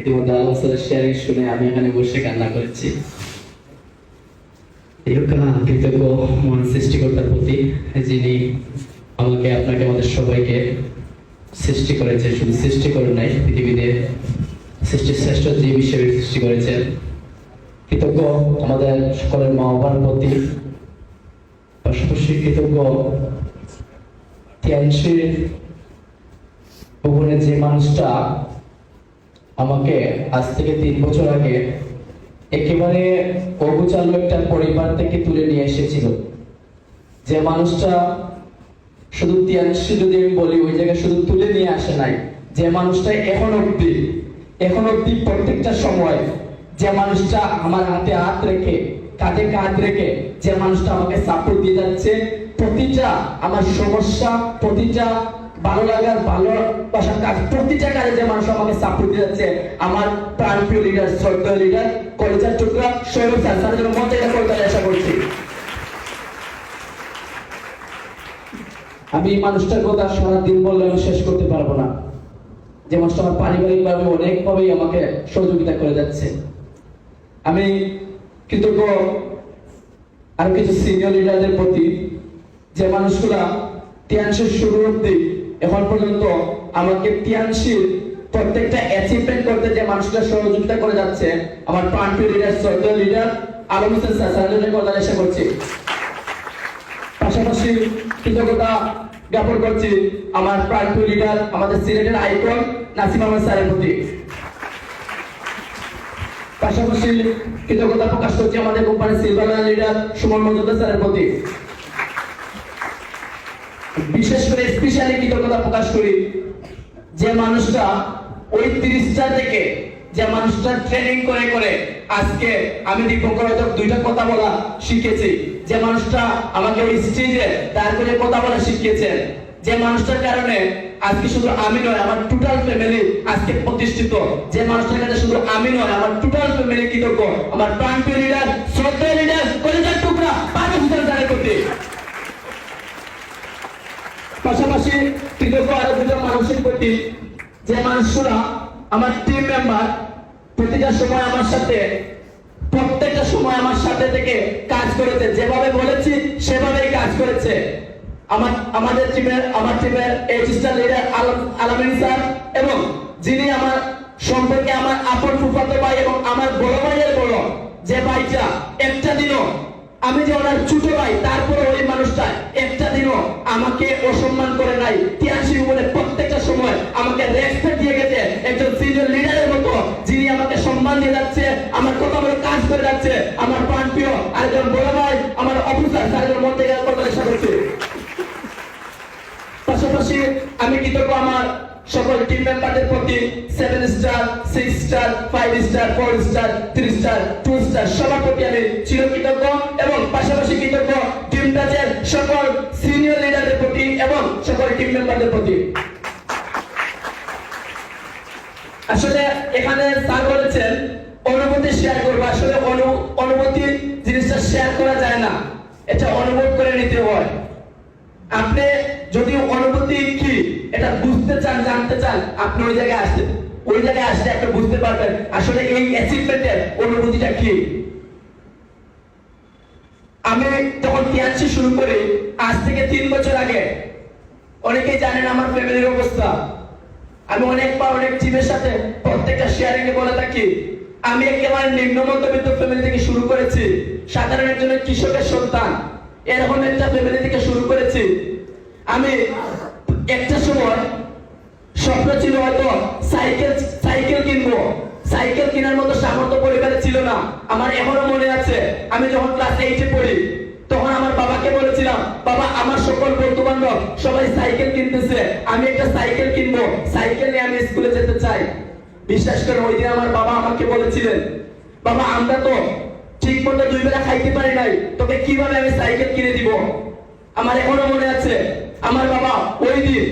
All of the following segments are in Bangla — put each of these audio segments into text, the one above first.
ইতিমধ্যে আলম স্যারের শেয়ারিং শুনে আমি এখানে বসে কান্না করেছি। কৃতজ্ঞ মহান সৃষ্টিকর্তার প্রতি, যিনি আমাকে, আপনাকে, আমাদের সবাইকে সৃষ্টি করেছে, শুধু সৃষ্টি করে নাই, পৃথিবীতে সৃষ্টির শ্রেষ্ঠ জীব হিসেবে সৃষ্টি করেছেন। কৃতজ্ঞ আমাদের সকলের মা বাবার প্রতি, পাশাপাশি কৃতজ্ঞ তিয়াংশির ভুবনে যে মানুষটা আমাকে আজ থেকে তিন বছর আগে একেবারে অগুচালু একটা পরিবার থেকে তুলে নিয়ে এসেছিল। যে মানুষটা শুধু তিয়াংশি যদি আমি বলি, ওই জায়গায় শুধু তুলে নিয়ে আসে নাই। যে মানুষটা এখন অব্দি এখন অব্দি প্রত্যেকটা সময় যে মানুষটা আমার হাতে হাত রেখে, কাঁধে কাঁধ রেখে যে মানুষটা আমাকে সাপোর্ট দিয়ে যাচ্ছে, প্রতিটা আমার সমস্যা, প্রতিটা ভালো লাগার ভালোবাসার কাজ। প্রতিটা কাজে যে মানুষ আমাকে সাপোর্ট দিয়ে যাচ্ছে। আমার প্রাণপ্রিয় লিডার লিডার কলেজের টুকরা স্যার জন্য করতে আশা করছি। আমি মানুষটার কথা সারাদিন বললে আমি শেষ করতে পারব না। যে মানুষটা আমার পারিবারিক ভাবে অনেকভাবেই আমাকে সহযোগিতা করে যাচ্ছে। আমি কৃতজ্ঞ আরও কিছু সিনিয়র লিডারদের প্রতি। যে মানুষগুলা তিয়াংশির শুরু অব্দি এখন পর্যন্ত আমাকে তিয়াংশির প্রত্যেকটা অ্যাচিভমেন্ট করতে যে মানুষটা সহযোগিতা করে যাচ্ছে, আমার প্রাণপ্রিয় লিডার শ্রদ্ধেয় লিডার আলম হোসেন স্যার কথা আশা করছি। পাশাপাশি কৃতজ্ঞতা জ্ঞাপন করছি আমার প্রাণপ্রিয় লিডার আমাদের সিলেটের আইকন নাসিম আহমেদ স্যারের প্রতি। পাশাপাশি কৃতজ্ঞতা প্রকাশ করছি আমাদের কোম্পানির সিলভার লিডার সুমন মজুমদার স্যারের প্রতি। বিশেষ করে স্পেশালি কৃতজ্ঞতা প্রকাশ করি যে মানুষটা ওই তিরিশটা থেকে যে মানুষটা ট্রেনিং করে করে আজকে আমি হয়তো দুইটা কথা বলা শিখেছি। যে মানুষটা আমাকে ওই স্টেজে করে কথা বলা শিখিয়েছেন যে মানুষটার কারণে আজকে শুধু আমি নয়, আমার টোটাল ফ্যামিলি আজকে প্রতিষ্ঠিত। যে মানুষটার কাছে শুধু আমি নয়, আমার টোটাল ফ্যামিলি কৃতজ্ঞ। আমার প্রাণপ্রিয় লিডার শ্রদ্ধা লিডার কলেজের টুকরা বছর দাঁড়িয়ে করতে। পাশাপাশি কৃতজ্ঞ আরও দুজন মানুষের প্রতি যে মানুষরা আমার টিম মেম্বার প্রতিটা সময় আমার সাথে, প্রত্যেকটা সময় আমার সাথে থেকে কাজ করেছে। যেভাবে বলেছি, সেভাবেই কাজ করেছে। আমার, আমাদের টিমের আমার টিমের এজিস্টার লিডার আলামিন স্যার এবং যিনি আমার সম্পর্কে আমার আপন ফুফাতো ভাই এবং আমার বড় ভাইয়ের বড় যে ভাইটা, একটা দিনও আমি যে ওনার ছোট ভাই তারপরে ওই মানুষটা আমাকে অসম্মান করে নাই। তিয়াসি বলে প্রত্যেকটা সময় আমাকে রেসপেক্ট দিয়ে গেছে। একজন সিনিয়র লিডারের মতো, যিনি আমাকে সম্মান দিয়ে যাচ্ছে, আমার কথা বলে কাজ করে যাচ্ছে। আমার প্রাণ প্রিয় আরেকজন বড় ভাই, আমার অফিসার তাদের মন থেকে আশা করছি পাশাপাশি আমি কৃতজ্ঞ আমার সকল টিম মেম্বারদের প্রতি seven star six star five star four star three star two star সবার প্রতি আমি চিরকৃতজ্ঞ। এবং সকল টিম মেম্বারদের প্রতি। আসলে এখানে স্যার বলেছেন, অনুভূতি শেয়ার করব। আসলে অনু- অনুভূতি জিনিসটা শেয়ার করা যায় না। এটা অনুভব করে নিতে হয়। আপনি যদি অনুভূতি কি, এটা বুঝতে চান, জানতে চান, আপনি ওই জায়গায় আসেন ওই জায়গায় আসলে একটা বুঝতে পারবেন আসলে এই অ্যাচিভমেন্টের অনুভূতিটা কি। আমি যখন টিয়ানসি শুরু করি, আজ থেকে তিন বছর আগে অনেকেই জানেন আমার ফ্যামিলির অবস্থা। আমি অনেকবার অনেক টিমের সাথে প্রত্যেকটা শেয়ারিং এ বলে থাকি, আমি একেবারে নিম্ন মধ্যবিত্ত ফ্যামিলি থেকে শুরু করেছি, সাধারণ একজন কৃষকের সন্তান, এরকম একটা ফ্যামিলি থেকে শুরু করেছি। আমি একটা সময় স্বপ্ন ছিল হয়তো সাইকেল সাইকেল কিনবো। সাইকেল কেনার মতো সামর্থ্য পরিবারে ছিল না। আমার এখনও মনে আছে, আমি যখন ক্লাস এইটে পড়ি বাবা, আমার সকল বন্ধু বান্ধব সবাই সাইকেল কিনতেছে। আমি একটা সাইকেল কিনবো। সাইকেল নিয়ে আমি স্কুলে যেতে চাই। বিশ্বাস করে ওই দিন আমার বাবা আমাকে বলেছিলেন, বাবা, আমরা তো ঠিক মতো দুই বেলা খাইতে পারি নাই। তোকে কীভাবে আমি সাইকেল কিনে দিব? আমার এখনও মনে আছে, আমার বাবা, ওই দিন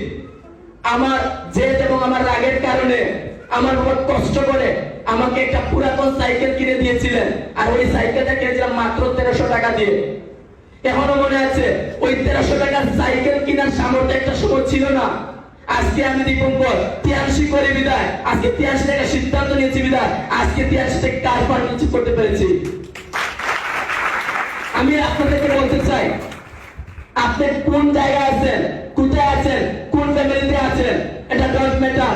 আমার জেদ এবং আমার রাগের কারণে আমার বাবা কষ্ট করে আমাকে একটা পুরাতন সাইকেল কিনে দিয়েছিলেন। আর ওই সাইকেলটা কিনেছিলাম মাত্র তেরোশো টাকা দিয়ে। এখনও মনে আছে, ওই তেরোশো টাকার সাইকেল কেনার সামর্থ্য একটা সময় ছিল না। আজকে আমি দীপঙ্কর তিয়াশি করে বিদায়। আজকে তিয়াশি থেকে সিদ্ধান্ত নিয়েছি বিদায়। আজকে তিয়াশি নিশ্চিত করতে পেরেছি। আমি আপনাদেরকে বলতে চাই, আপনি কোন জায়গায় আছেন, কোথায় আছেন, কোন ফ্যামিলিতে আছেন? এটা ডোন্ট ম্যাটার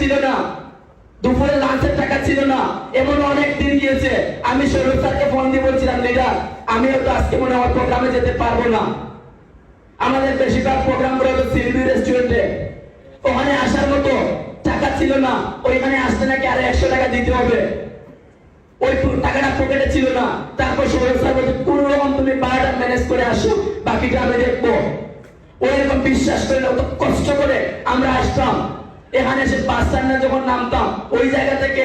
ছিল না। দুপুরে লাঞ্চের টাকা ছিল না। এমন অনেক দিন গিয়েছে। আমি সৌরভ স্যারকে ফোন দিয়ে বলছিলাম, লিডার আমিও তো আজকে মনে হয় প্রোগ্রামে যেতে পারব না। আমাদের বেশিরভাগ প্রোগ্রামগুলো সিলভি রেস্টুরেন্টে ওখানে আসার মতো টাকা ছিল না। ওইখানে আসতে নাকি আরও একশো টাকা দিতে হবে। ওই টাকাটা পকেটে ছিল না। তারপর সৌরভ স্যার বলছে, কোন রকম তুমি বারোটা ম্যানেজ করে আসো, বাকিটা আমি দেখব। ওইরকম বিশ্বাস করে কষ্ট করে আমরা আসতাম। এখানে এসে বাস স্ট্যান্ডে যখন নামতাম, ওই জায়গা থেকে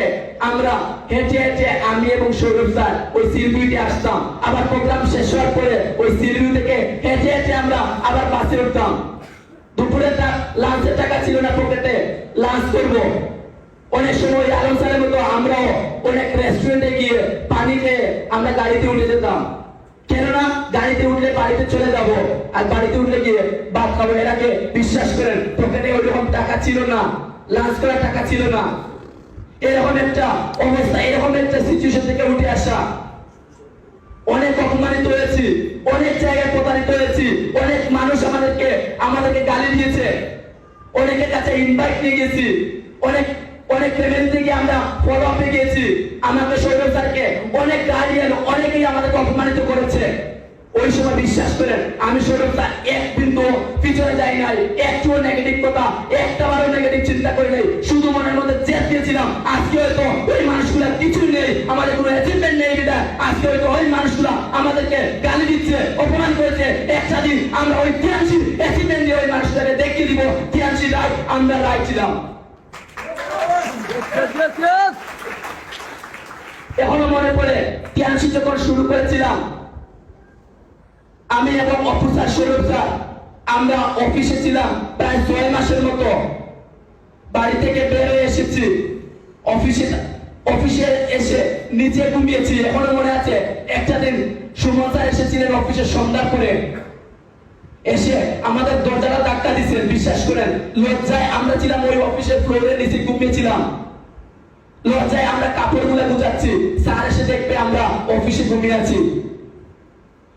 আমরা হেঁটে হেঁটে আমি এবং সৌরভ স্যার ওই সিলভিতে আসতাম। আবার প্রোগ্রাম শেষ হওয়ার পরে ওই সিলভি থেকে হেঁটে হেঁটে আমরা আবার বাসে উঠতাম। দুপুরে লাঞ্চের টাকা ছিল না পকেটে লাঞ্চ করব। অনেক সময় আলম স্যারের মতো আমরাও অনেক রেস্টুরেন্টে গিয়ে পানি খেয়ে আমরা গাড়িতে উঠে যেতাম। কেননা গাড়িতে উঠলে বাড়িতে চলে যাব? আর বাড়িতে উঠলে গিয়ে ভাত খাব বিশ্বাস করেন পকেটে ওইরকম টাকা ছিল না, লাঞ্চ করার টাকা ছিল না। এরকম একটা অবস্থা, এরকম একটা সিচুয়েশন থেকে উঠে আসা। অনেক অপমানিত হয়েছি, অনেক জায়গায় প্রতারিত হয়েছি, অনেক মানুষ আমাদেরকে আমাদেরকে গালি দিয়েছে। অনেকের কাছে ইনভাইট নিয়ে গেছি, অনেক অনেক ফ্যামিলি থেকে আমরা ফলো আপে গিয়েছি। আমাকে সৌরভ স্যারকে অনেক গার্ডিয়ান অনেকেই আমাদেরকে অপমানিত করেছে। ওই সময় বিশ্বাস করেন, আমি সৌরভ স্যার এক বিন্দু পিছনে যাই নাই। একটুও নেগেটিভ কথা একটা বারও নেগেটিভ চিন্তা করি নাই। শুধু মনের মধ্যে জেদ দিয়েছিলাম, আজকে হয়তো ওই মানুষগুলা কিছু নেই, আমাদের কোনো অ্যাচিভমেন্ট নেই বিদা আজকে হয়তো ওই মানুষগুলা আমাদেরকে গালি দিচ্ছে, অপমান করেছে। একটা দিন আমরা ওই তিয়ানশি অ্যাচিভমেন্ট দিয়ে ওই মানুষটাকে দেখিয়ে দিব তিয়ানশি রায়, আমরা রায় ছিলাম. এখনও মনে পড়ে তিয়ানশি যখন শুরু করেছিলাম, আমি এবং অফিসার স্যার, আমরা অফিসে ছিলাম প্রায় ছয় মাসের মতো। বাড়ি থেকে বের হয়ে এসেছি। অফিসে অফিসে এসে নিচে ঘুমিয়েছি। এখনও মনে আছে, একটা দিন সুমন এসেছিলেন অফিসে সন্ধ্যার পরে। এসে আমাদের দরজাটা ধাক্কা দিচ্ছেন বিশ্বাস করেন। লজ্জায় আমরা ছিলাম ওই অফিসের ফ্লোরের নিচে, ঘুমিয়েছিলাম। গুজাচ্ছি স্যার এসে দেখবে আমরা অফিসে ঘুমিয়ে আছি।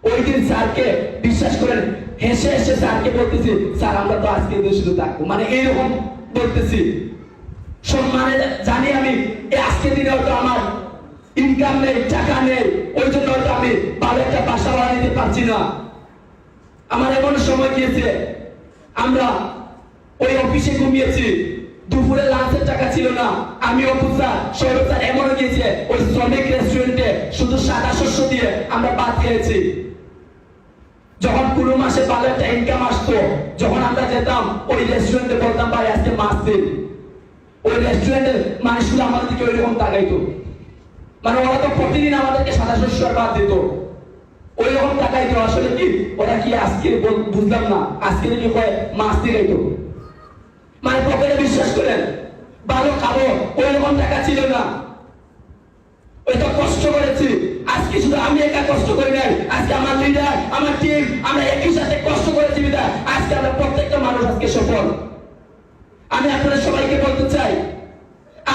ওই দিন স্যারকে বিশ্বাস করেন, হেসে হেসে স্যারকে বলতেছি, স্যার, আমরা তো আজকে শুধু থাকব। মানে এইরকম বলতেছি। সম্মানে জানি আমি আজকে দিনে হয়তো আমার ইনকাম নেই, টাকা নেই, ওই জন্য হয়তো আমি ভালো একটা বাসা ভাড়া নিতে পারছি না। আমার এমন সময় গিয়েছে, আমরা ওই অফিসে ঘুমিয়েছি। দুপুরে লাঞ্চের টাকা ছিল না। আমি অফিসার সৌরভ স্যার এমন গিয়েছে ওই শ্রমিক রেস্টুরেন্টে শুধু সাদা শস্য দিয়ে আমরা ভাত খেয়েছি। যখন কোনো মাসে ভালো একটা ইনকাম আসতো, যখন আমরা যেতাম, ওই রেস্টুরেন্টে বলতাম, ভাই, আজকে মাছ দিন। ওই রেস্টুরেন্টের মানুষগুলো আমাদের দিকে ওইরকম তাকাইতো। মানে ওরা তো প্রতিদিন আমাদেরকে সাদা শস্য ভাত দিত। ওই রকম টাকাই আসলে কি? ওরা কি আজকে বুঝলাম না। আজকে কি হয়? মাছ দিয়ে পকেটে বিশ্বাস করেন ভালো খাব টাকা ছিল না। ওই তো কষ্ট করেছি। আজকে শুধু আমি একা কষ্ট করি নাই। আজকে আমার লিডার আমার টিম আমরা একই সাথে কষ্ট করেছি, বিদা। আজকে আমরা প্রত্যেকটা মানুষ আজকে সফল। আমি আপনাদের সবাইকে বলতে চাই,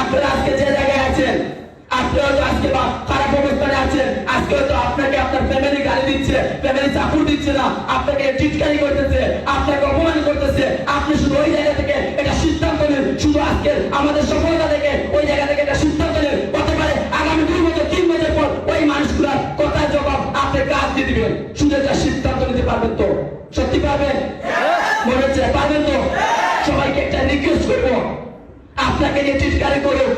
আপনারা আজকে যে জায়গায় আছেন আপনি হয়তো আজকে খারাপ অবস্থানে আছেন, আজকে হয়তো আপনাকে আপনার ফ্যামিলি গালি দিচ্ছে ফ্যামিলি সাপোর্ট দিচ্ছে না, আপনাকে টিটকারি করতেছে, আপনাকে অপমান করতেছে, আপনি শুধু ওই জায়গা আজকে আমাদের সফলতা থেকে ওই জায়গা থেকে একটা সিদ্ধান্ত নেন হতে পারে আগামী দুই বছর, তিন বছর পর ওই মানুষগুলার কথা জবাব আপনি কাজ দিয়ে দিবেন? শুধু সিদ্ধান্ত নিতে পারবেন তো? সত্যি পারবেন? মনে হচ্ছে পারবেন তো? সবাইকে একটা রিকোয়েস্ট করব। আপনাকে নিয়ে চিৎকারি করুন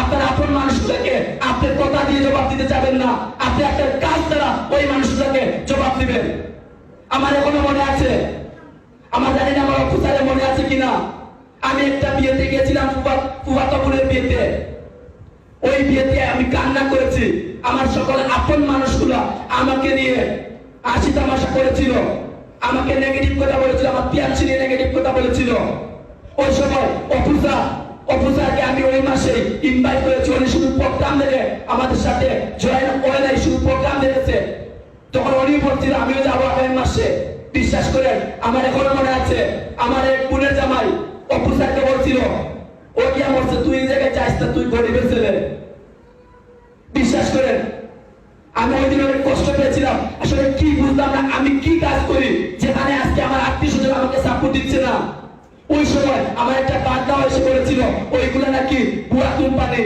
আপনার আপন মানুষগুলোকে আপনার কথা দিয়ে জবাব দিতে যাবেন না। আপনি আপনার কাজ দ্বারা ওই মানুষগুলোকে জবাব দিবেন। আমার এখনও মনে আছে। আমার জানি না আমার অফিসারে মনে আছে কিনা। আমি একটা বিয়েতে গিয়েছিলাম ফুফা- ফুফাতো বিয়েতে। ওই বিয়েতে আমি কান্না করেছি। আমার সকল আপন মানুষগুলো আমাকে নিয়ে আশি তামাশা করেছিল। আমাকে নেগেটিভ কথা বলেছিল, আমার পিয়াচ্ছি নিয়ে নেগেটিভ কথা বলেছিল। ওই সময় অফিসার অফিসারকে আমি ওই মাসে ইনভাইট করেছি। উনি শুধু প্রোগ্রাম দেখে আমাদের সাথে জয়েন করে নাই, শুধু প্রোগ্রাম দেখেছে তখন উনি বলছিল, আমিও যাব আগামী মাসে। বিশ্বাস করেন, আমার এখনও মনে আছে, আমার এক বোনের জামাই অফিসারকে বলছিল ও গিয়া বলছে, তুই এই জায়গায় যাইস না তুই গরিবের ছেলে। বিশ্বাস করেন, আমি ওই দিন অনেক কষ্ট পেয়েছিলাম। আসলে কি বুঝলাম না, আমি কি কাজ করি? যেখানে আজকে আমার আত্মীয় স্বজন আমাকে সাপোর্ট দিচ্ছে না। ওই সময় আমার একটা বার্তাও এসে পড়েছিল ওইগুলো নাকি বুয়া কোম্পানি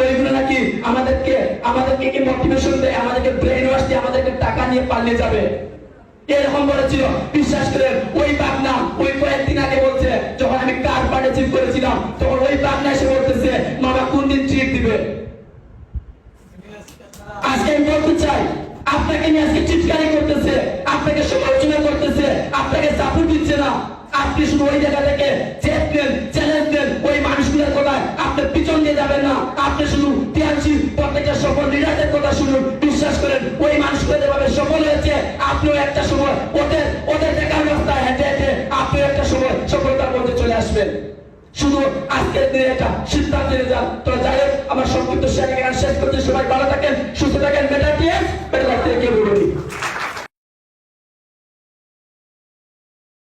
ওইগুলো নাকি আমাদেরকে আমাদেরকে কি মোটিভেশন দেয়? আমাদেরকে ব্রেন ওয়াশ দিয়ে আমাদেরকে টাকা নিয়ে পালিয়ে যাবে? এরকম বলেছিল। বিশ্বাস করেন, ওই বাগনা ওই কয়েকদিন আগে বলছে পার্টিসিপ করেছিলাম। তখন ওই বাগনা এসে বলতেছে, মামা, কোন দিন ট্রিট দিবে? আজকে আমি বলতে চাই, আপনাকে নিয়ে আজকে চিৎকারি করতেছে, আপনাকে সমালোচনা করতেছে, আপনাকে সাপোর্ট দিচ্ছে না। আপনি শুধু ওই জায়গা থেকে জেদ দেন, চ্যালেঞ্জ দেন, ওই মানুষগুলোর কথা আপনি পিছন দিয়ে যাবেন না। আপনি শুধু টিআরসি প্রত্যেকটা সফল লিডারদের কথা শুনুন, বিশ্বাস করেন, ওই মানুষগুলো যেভাবে সফল হয়েছে, আপনিও একটা সময় ওদের ওদের দেখার রাস্তায় হেঁটে হেঁটে আপনিও একটা সময় সফলতার মধ্যে চলে আসবেন। শুধু আজকের দিনে এটা সিদ্ধান্ত নিয়ে যান। তো যাই আমার সংক্ষিপ্ত শেখ শেষ করতে সবাই ভালো থাকেন, সুস্থ থাকেন বেটা দিয়ে বেটা থেকে কেউ